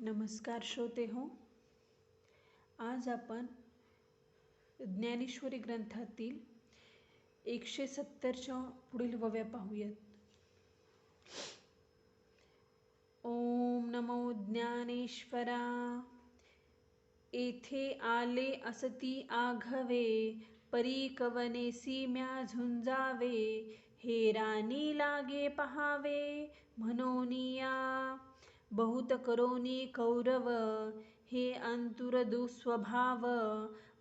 नमस्कार श्रोते हो आज आपण ज्ञानेश्वरी ग्रंथातील एकशे सत्तरच्या पुढील वव्या पाहूयात. ओम नमो ज्ञानेश्वरा येथे आले असती आघवे परीकवने सीम्या म्या झुंजावे हे राणी लागे पहावे म्हणोनिया बहुत करोनी कौरव हे अंतुर दुस्वभाव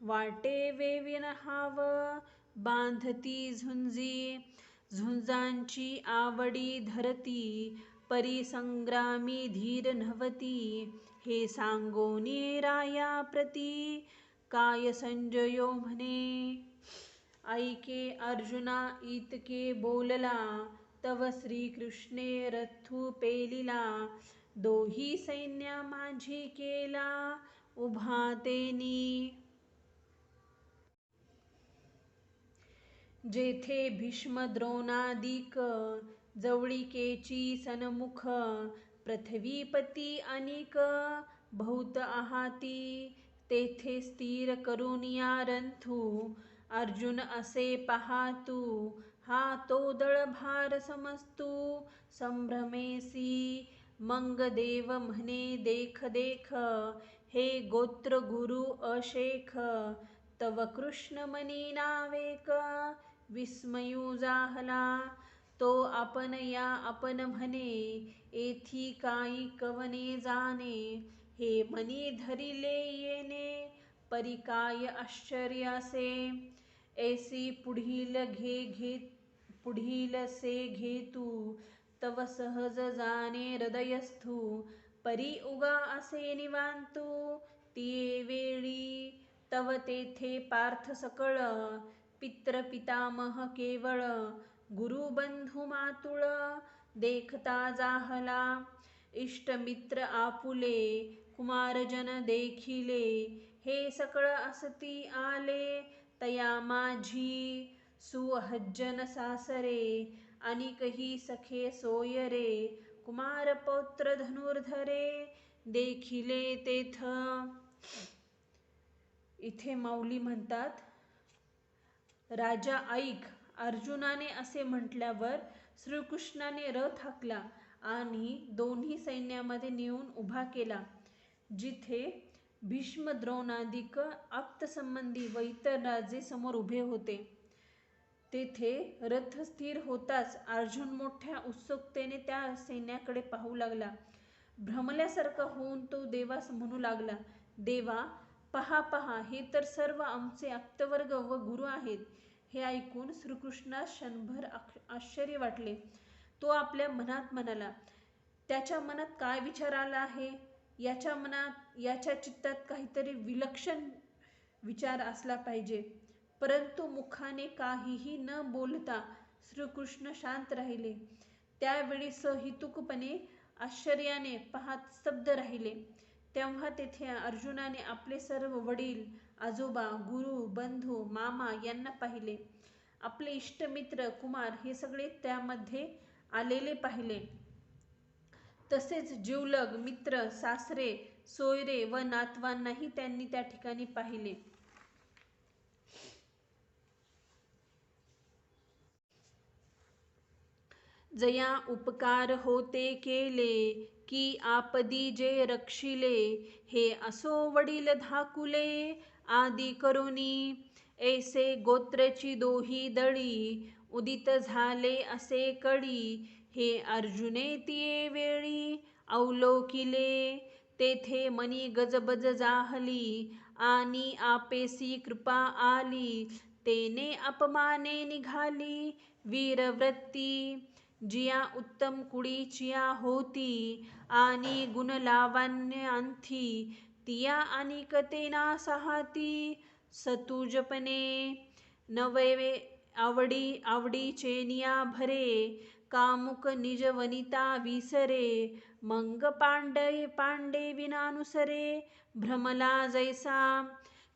वाटे वेविनहाव बांधती झुंजी झुंजांची आवडी धरती परिसंग्रामी धीर नव्हती हे सांगोनी राया प्रती काय संजयो म्हणे? ऐके अर्जुना इतके बोलला तव श्रीकृष्णे रथू पेलिला दोही सैन्य माझी केला उभा तेनी. जेथे भीष्म द्रोणादिक जवळिकेची सनमुख पृथ्वीपती अनिक भौत आहाती तेथे स्थिर करून या रंथू. अर्जुन असे पाहातू हा तो भार समस्तू संभ्रमेसी. मंग देव म्हणे देख देख. हे गोत्र गुरु अशेख. तव कृष्ण मनी नावेक. विस्मयू जाहला. तो आपण या आपण म्हणे येथी काही कवने जाणे. हे मनी धरिले येणे परिकाय आश्चर्यासे ऐसी पुढील घे घे पुढील से घेतू. तव सहज जाने हृदयस्थू। परी उगा असे निवांतू। ती वेळी तव तेथे पार्थ सकळ। पित्र पितामह केवळ। गुरुबंधू मातुळ। देखता जाहला। इष्टमित्र आपुले। कुमारजन देखिले। हे सकळ असती आले। तया माझी सुहज्जन सासरे। अनिकही सखे सोयरे कुमार पौत्र धनुर्धरे देखिले तेथ. इथे माऊली म्हणतात राजा ऐक अर्जुनाने असे म्हटल्यावर श्रीकृष्णाने रथ हाकला आणि दोन्ही सैन्यामध्ये नेऊन उभा केला जिथे भीष्म द्रोणादिक आप्तसंबंधी व इतर राजे समोर उभे होते. तेथे रथ स्थिर होताच अर्जुन मोठ्या उत्सुकतेने त्या सैन्याकडे पाहू लागला. भ्रमल्यासारखा होऊन तो देवास म्हणू लागला देवा पहा पहा हे तर सर्व आमचे आप्तवर्ग व गुरु आहेत. हे ऐकून श्रीकृष्णास क्षणभर आश्चर्य वाटले. तो आपल्या मनात म्हणाला त्याच्या मनात काय विचार आला आहे? याच्या मनात याच्या चित्तात काहीतरी विलक्षण विचार असला पाहिजे. परंतु मुखाने काहीही न बोलता श्रीकृष्ण शांत राहिले. त्यावेळी सहितुकपणे आश्चर्याने पाहत स्तब्ध राहिले. तेव्हा तेथे अर्जुनाने आपले सर्व वडील आजोबा गुरु बंधू मामा यांना पाहिले. आपले इष्टमित्र कुमार हे सगळे त्यामध्ये आलेले पाहिले. तसेच जिवलग मित्र सासरे सोयरे व नातवांनाही त्यांनी त्या ठिकाणी पाहिले. जया उपकार होते केले की आपदी जे रक्षिले हे असो वडील धाकुले आदी करुनी. ऐसे गोत्रची दोही दळी उदित झाले असे कडी हे अर्जुने तिये वेळी अवलोकिले. तेथे मनी गजबज जाहली आणि आपेसी कृपा आली तेने अपमाने निघाली वीरवृत्ती. जिया उत्तम कुडीचिया होती आणि गुणलावण्य अंथी तिया अनिकतेना सहाती सतुजपणे नवे आवडी आवडीचे निया भरे कामुक निज वनिता विसरे मंग पांडे पांडे विनानुसरे भ्रमला जैसा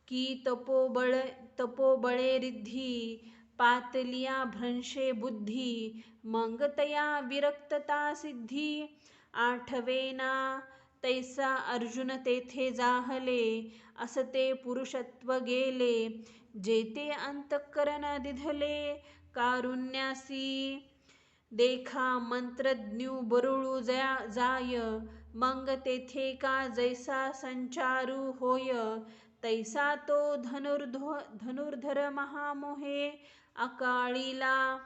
की तपोबळ तपोबळे रिद्धी पातलिया भ्रंशे बुद्धी मंगतया विरक्तता सिद्धी। आठवेना तैसा अर्जुन तेथे जाहले असते पुरुषत्व गेले जेते अंतःकरण दिधले कारुण्यासी। देखा मंत्रज्ञू बरुळू जाय मंग तेथे का जैसा संचारू होय तैसा तो धनुर्धो धनुर्धर महामोहे अकाळीला.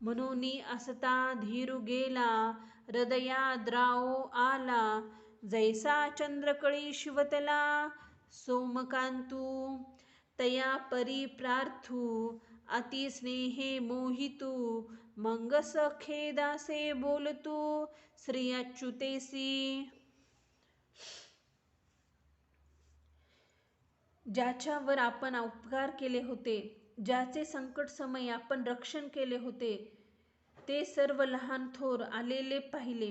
म्हणून असता धीरू गेला हृदया द्राव आला. जैसा चंद्रकळी शिवतला सोमकांतू. तया परी प्रार्थू अति स्नेहे मोहितू. मंगसखेदासे बोलतू श्री अच्युतेसी. ज्याच्यावर आपण उपकार केले होते ज्याचे संकट समय आपण रक्षण केले होते ते सर्व लहान थोर आलेले पाहिले.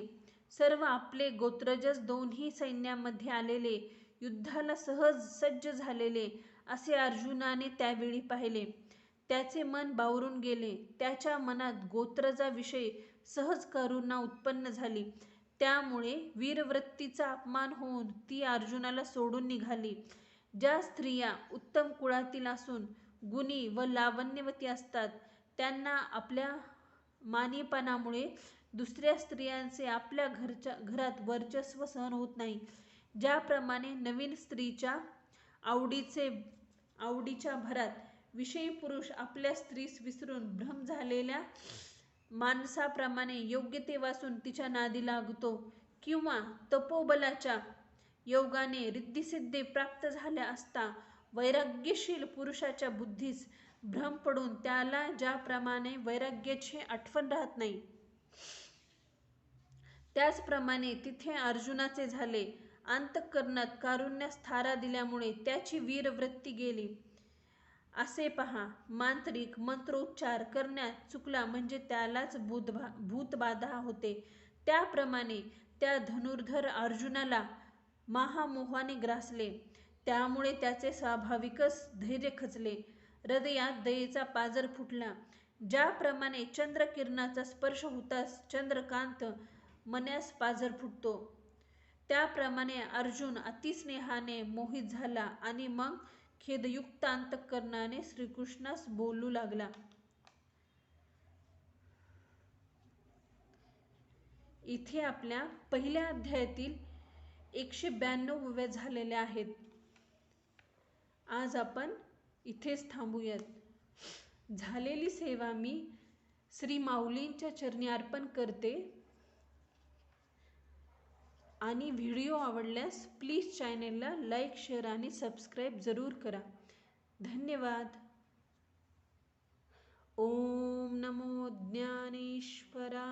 सर्व आपले गोत्रजस दोन्ही सैन्यामध्ये आलेले युद्धाला सहज सज्ज झालेले असे अर्जुनाने त्यावेळी पाहिले. त्याचे मन बावरून गेले. त्याच्या मनात गोत्रजाविषयी सहज करुणा उत्पन्न झाली. त्यामुळे वीरवृत्तीचा अपमान होऊन ती अर्जुनाला सोडून निघाली. ज्या स्त्रिया उत्तम कुळातील असून गुणी व लावण्यवती असतात. त्यांना आपल्या मानेपणामुळे दुसऱ्या स्त्रियांचे आपल्या घरच्या घरात वर्चस्व सहन होत नाही. ज्याप्रमाणे नवीन स्त्रीच्या आवडीचे आवडीच्या भरात विषयी पुरुष आपल्या स्त्रीस विसरून भ्रम झालेल्या माणसाप्रमाणे योग्य ते वाचून तिच्या नादी लागतो किंवा तपोबलाच्या योगाने रिद्धिसिद्धी प्राप्त झाल्या असता वैराग्यशील पुरुषाच्या बुद्धीस भ्रम पडून त्याला ज्याप्रमाणे वैराग्याची आठवण राहत नाही त्याचप्रमाणे तिथे अर्जुनाचे झाले अंतकरणात कारुण्यास थारा दिल्यामुळे त्याची वीरवृत्ती गेली. असे पहा मांत्रिक मंत्रोच्चार करण्यात चुकला म्हणजे त्यालाच भूतबा भूतबाधा होते. त्याप्रमाणे त्या धनुर्धर अर्जुनाला महामोहाने ग्रासले. त्यामुळे त्याचे स्वाभाविकच धैर्य खचले. हृदयात दयेचा पाजर फुटला. ज्याप्रमाणे चंद्रकिरणाचा स्पर्श होताच चंद्रकांत मन्यास पाजर फुटतो. त्याप्रमाणे अर्जुन अतिस्नेहाने मोहित झाला आणि मग खेदयुक्त अंतकरणाने श्रीकृष्णास बोलू लागला. इथे आपल्या पहिल्या अध्यायातील एकशे ब्याण्णव उभ्या झालेल्या आहेत. आज आपण इथेच थांबूयात. झालेली सेवा मी श्री माऊलींच्या चरणी अर्पण करते. आणि व्हिडिओ आवडल्यास प्लीज चॅनेलला लाईक शेअर आणि सबस्क्राईब जरूर करा. धन्यवाद. ओम नमो ज्ञानेश्वरा.